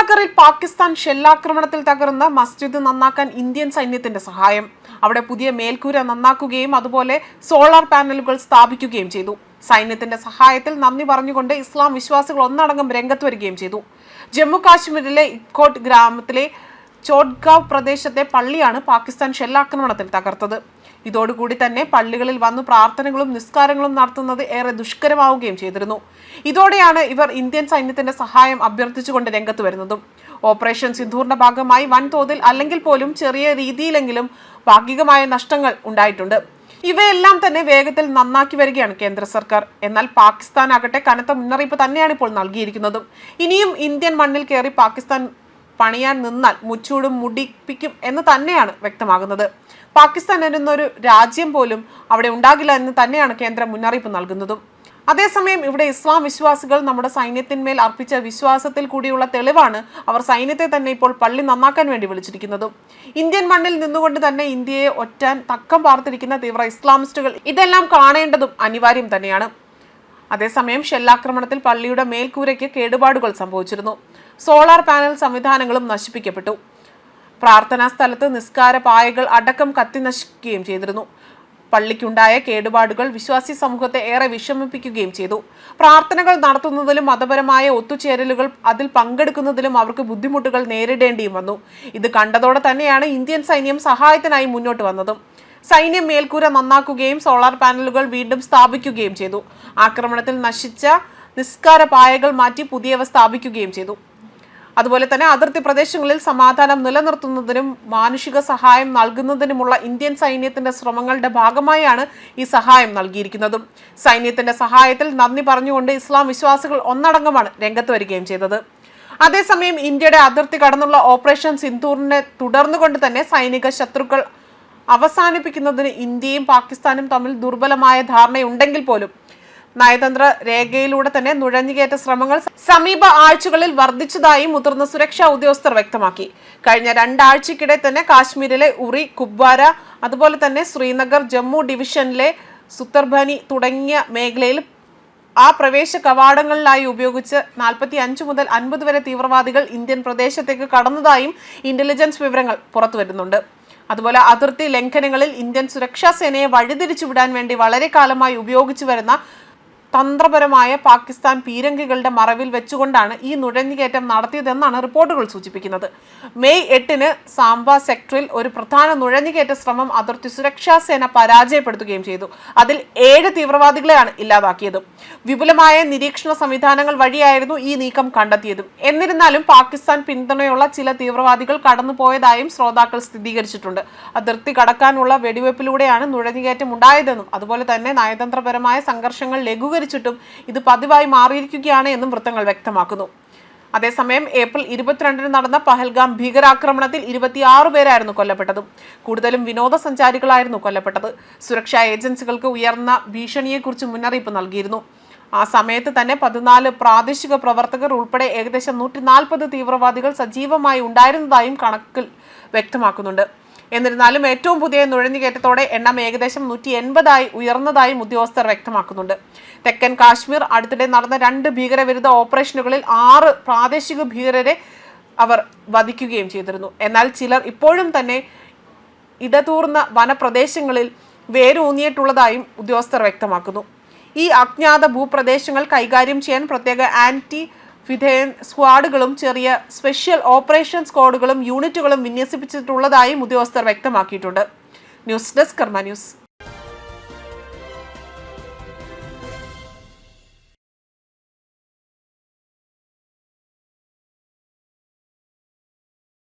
ശ്രീനഗറിൽ പാകിസ്ഥാൻ ഷെല്ലാക്രമണത്തിൽ തകർന്ന മസ്ജിദ് നന്നാക്കാൻ ഇന്ത്യൻ സൈന്യത്തിന്റെ സഹായം. അവിടെ പുതിയ മേൽക്കൂര നന്നാക്കുകയും അതുപോലെ സോളാർ പാനലുകൾ സ്ഥാപിക്കുകയും ചെയ്തു. സൈന്യത്തിന്റെ സഹായത്തിൽ നന്ദി പറഞ്ഞുകൊണ്ട് ഇസ്ലാം വിശ്വാസികൾ ഒന്നടങ്കം രംഗത്ത് വരികയും ചെയ്തു. ജമ്മു കാശ്മീരിലെ ഇക്കോട്ട് ഗ്രാമത്തിലെ ചോട്ട്ഗാവ് പ്രദേശത്തെ പള്ളിയാണ് പാകിസ്ഥാൻ ഷെല്ലാക്രമണത്തിൽ തകർത്തത്. ഇതോടുകൂടി തന്നെ പള്ളികളിൽ വന്നു പ്രാർത്ഥനകളും നിസ്കാരങ്ങളും നടത്തുന്നത് ഏറെ ദുഷ്കരമാവുകയും ചെയ്തിരുന്നു. ഇതോടെയാണ് ഇവർ ഇന്ത്യൻ സൈന്യത്തിന്റെ സഹായം അഭ്യർത്ഥിച്ചുകൊണ്ട് രംഗത്ത് വരുന്നതും. ഓപ്പറേഷൻ സിന്ധൂറിന്റെ ഭാഗമായി വൻതോതിൽ അല്ലെങ്കിൽ പോലും ചെറിയ രീതിയിലെങ്കിലും ഭാഗികമായ നഷ്ടങ്ങൾ ഉണ്ടായിട്ടുണ്ട്. ഇവയെല്ലാം തന്നെ വേഗത്തിൽ നന്നാക്കി വരികയാണ് കേന്ദ്ര സർക്കാർ. എന്നാൽ പാകിസ്ഥാൻ ആകട്ടെ കനത്ത മുന്നറിയിപ്പ് തന്നെയാണ് ഇപ്പോൾ നൽകിയിരിക്കുന്നതും. ഇനിയും ഇന്ത്യൻ മണ്ണിൽ കയറി പാകിസ്ഥാൻ പണിയാൻ നിന്നാൽ മുച്ചൂടും മുടിപ്പിക്കും എന്ന് തന്നെയാണ് വ്യക്തമാകുന്നത്. പാകിസ്ഥാൻ എന്നൊരു രാജ്യം പോലും അവിടെ ഉണ്ടാകില്ല എന്ന് തന്നെയാണ് കേന്ദ്രം മുന്നറിയിപ്പ് നൽകുന്നതും. അതേസമയം ഇവിടെ ഇസ്ലാം വിശ്വാസികൾ നമ്മുടെ സൈന്യത്തിന്മേൽ അർപ്പിച്ച വിശ്വാസത്തിൽ കൂടിയുള്ള തെളിവാണ് അവർ സൈന്യത്തെ തന്നെ ഇപ്പോൾ പള്ളി നന്നാക്കാൻ വേണ്ടി വിളിച്ചിരിക്കുന്നതും. ഇന്ത്യൻ മണ്ണിൽ നിന്നുകൊണ്ട് തന്നെ ഇന്ത്യയെ ഒറ്റാൻ തക്കം പാർത്തിരിക്കുന്ന തീവ്ര ഇസ്ലാമിസ്റ്റുകൾ ഇതെല്ലാം കാണേണ്ടതും അനിവാര്യം തന്നെയാണ്. അതേസമയം ഷെല്ലാക്രമണത്തിൽ പള്ളിയുടെ മേൽക്കൂരയ്ക്ക് കേടുപാടുകൾ സംഭവിച്ചിരുന്നു. സോളാർ പാനൽ സംവിധാനങ്ങളും നശിപ്പിക്കപ്പെട്ടു. പ്രാർത്ഥനാ സ്ഥലത്ത് നിസ്കാര പായകൾ അടക്കം കത്തി നശിക്കുകയും ചെയ്തിരുന്നു. പള്ളിക്കുണ്ടായ കേടുപാടുകൾ വിശ്വാസി സമൂഹത്തെ ഏറെ വിഷമിപ്പിക്കുകയും ചെയ്തു. പ്രാർത്ഥനകൾ നടത്തുന്നതിലും മതപരമായ ഒത്തുചേരലുകൾ അതിൽ പങ്കെടുക്കുന്നതിലും അവർക്ക് ബുദ്ധിമുട്ടുകൾ നേരിടേണ്ടിയും വന്നു. ഇത് കണ്ടതോടെ തന്നെയാണ് ഇന്ത്യൻ സൈന്യം സഹായത്തിനായി മുന്നോട്ട് വന്നതും. സൈന്യം മേൽക്കൂര നന്നാക്കുകയും സോളാർ പാനലുകൾ വീണ്ടും സ്ഥാപിക്കുകയും ചെയ്തു. ആക്രമണത്തിൽ നശിച്ച നിസ്കാര പായകൾ മാറ്റി പുതിയവ സ്ഥാപിക്കുകയും ചെയ്തു. അതുപോലെ തന്നെ അതിർത്തി പ്രദേശങ്ങളിൽ സമാധാനം നിലനിർത്തുന്നതിനും മാനുഷിക സഹായം നൽകുന്നതിനുമുള്ള ഇന്ത്യൻ സൈന്യത്തിന്റെ ശ്രമങ്ങളുടെ ഭാഗമായാണ് ഈ സഹായം നൽകിയിരിക്കുന്നതും. സൈന്യത്തിന്റെ സഹായത്തിൽ നന്ദി പറഞ്ഞുകൊണ്ട് ഇസ്ലാം വിശ്വാസികൾ ഒന്നടങ്കമാണ് രംഗത്ത് വരികയും ചെയ്തത്. അതേസമയം ഇന്ത്യയുടെ അതിർത്തി കടന്നുള്ള ഓപ്പറേഷൻ സിന്ധൂറിനെ തുടർന്നുകൊണ്ട് തന്നെ സൈനിക ശത്രുക്കൾ അവസാനിപ്പിക്കുന്നതിന് ഇന്ത്യയും പാകിസ്ഥാനും തമ്മിൽ ദുർബലമായ ധാരണയുണ്ടെങ്കിൽ പോലും നയതന്ത്ര രേഖയിലൂടെ തന്നെ നുഴഞ്ഞുകയറ്റ ശ്രമങ്ങൾ സമീപ ആഴ്ചകളിൽ വർദ്ധിച്ചതായി മുതിർന്ന സുരക്ഷാ ഉദ്യോഗസ്ഥർ വ്യക്തമാക്കി. കഴിഞ്ഞ രണ്ടാഴ്ചക്കിടെ തന്നെ കാശ്മീരിലെ ഉറി കുബ്വാര അതുപോലെ തന്നെ ശ്രീനഗർ ജമ്മു ഡിവിഷനിലെ സുത്തർബനി തുടങ്ങിയ മേഖലയിൽ ആ പ്രവേശ കവാടങ്ങളിലായി ഉപയോഗിച്ച് നാൽപ്പത്തി അഞ്ച് മുതൽ അൻപത് വരെ തീവ്രവാദികൾ ഇന്ത്യൻ പ്രദേശത്തേക്ക് കടന്നതായും ഇന്റലിജൻസ് വിവരങ്ങൾ പുറത്തുവരുന്നുണ്ട്. അതുപോലെ അതിർത്തി ലംഘനങ്ങളിൽ ഇന്ത്യൻ സുരക്ഷാ സേനയെ വഴിതിരിച്ചുവിടാൻ വേണ്ടി വളരെ കാലമായി ഉപയോഗിച്ചു വരുന്ന തന്ത്രപരമായ പാകിസ്ഥാൻ പീരങ്കികളുടെ മറവിൽ വെച്ചുകൊണ്ടാണ് ഈ നുഴഞ്ഞുകയറ്റം നടത്തിയതെന്നാണ് റിപ്പോർട്ടുകൾ സൂചിപ്പിക്കുന്നത്. മെയ് എട്ടിന് സാംബ സെക്ടറിൽ ഒരു പ്രധാന നുഴഞ്ഞുകയറ്റ ശ്രമം അതിർത്തി സുരക്ഷാ സേന പരാജയപ്പെടുത്തുകയും ചെയ്തു. അതിൽ ഏഴ് തീവ്രവാദികളെയാണ് ഇല്ലാതാക്കിയത്. വിപുലമായ നിരീക്ഷണ സംവിധാനങ്ങൾ വഴിയായിരുന്നു ഈ നീക്കം കണ്ടെത്തിയതും. എന്നിരുന്നാലും പാകിസ്ഥാൻ പിന്തുണയുള്ള ചില തീവ്രവാദികൾ കടന്നുപോയതായും ശ്രോതാക്കൾ സ്ഥിരീകരിച്ചിട്ടുണ്ട്. അതിർത്തി കടക്കാനുള്ള വെടിവെപ്പിലൂടെയാണ് നുഴഞ്ഞുകയറ്റം ഉണ്ടായതെന്നും അതുപോലെ തന്നെ നയതന്ത്രപരമായ സംഘർഷങ്ങൾ ലഘൂകരിച്ചിട്ടും ഇത് പതിവായി മാറിയിരിക്കുകയാണ് എന്നും വൃത്തങ്ങൾ വ്യക്തമാക്കുന്നു. അതേസമയം ഏപ്രിൽ ഇരുപത്തിരണ്ടിന് നടന്ന പഹൽഗാം ഭീകരാക്രമണത്തിൽ ഇരുപത്തിയാറ് പേരായിരുന്നു കൊല്ലപ്പെട്ടതും. കൂടുതലും വിനോദസഞ്ചാരികളായിരുന്നു കൊല്ലപ്പെട്ടത്. സുരക്ഷാ ഏജൻസികൾക്ക് ഉയർന്ന ഭീഷണിയെക്കുറിച്ച് മുന്നറിയിപ്പ് നൽകിയിരുന്നു. ആ സമയത്ത് തന്നെ പതിനാല് പ്രാദേശിക പ്രവർത്തകർ ഉൾപ്പെടെ ഏകദേശം നൂറ്റി നാൽപ്പത് തീവ്രവാദികൾ സജീവമായി ഉണ്ടായിരുന്നതായും കണക്കിൽ വ്യക്തമാക്കുന്നുണ്ട്. എന്നിരുന്നാലും ഏറ്റവും പുതിയ നുഴഞ്ഞുകയറ്റത്തോടെ എണ്ണം ഏകദേശം നൂറ്റി എൺപതായി ഉയർന്നതായും ഉദ്യോഗസ്ഥർ വ്യക്തമാക്കുന്നുണ്ട്. തെക്കൻ കാശ്മീർ അടുത്തിടെ നടന്ന രണ്ട് ഭീകരവിരുദ്ധ ഓപ്പറേഷനുകളിൽ ആറ് പ്രാദേശിക ഭീകരരെ അവർ വധിക്കുകയും ചെയ്തിരുന്നു. എന്നാൽ ചിലർ ഇപ്പോഴും തന്നെ ഇടതൂർന്ന വനപ്രദേശങ്ങളിൽ വേരൂന്നിയിട്ടുള്ളതായും ഉദ്യോഗസ്ഥർ വ്യക്തമാക്കുന്നു. ഈ അജ്ഞാത ഭൂപ്രദേശങ്ങൾ കൈകാര്യം ചെയ്യാൻ പ്രത്യേക ആന്റി ഫിഥേൻ സ്ക്വാഡുകളും ചെറിയ സ്പെഷ്യൽ ഓപ്പറേഷൻ സ്ക്വാഡുകളും യൂണിറ്റുകളും വിന്യസിപ്പിച്ചിട്ടുള്ളതായും ഉദ്യോഗസ്ഥർ വ്യക്തമാക്കിയിട്ടുണ്ട്. News desk Karma news.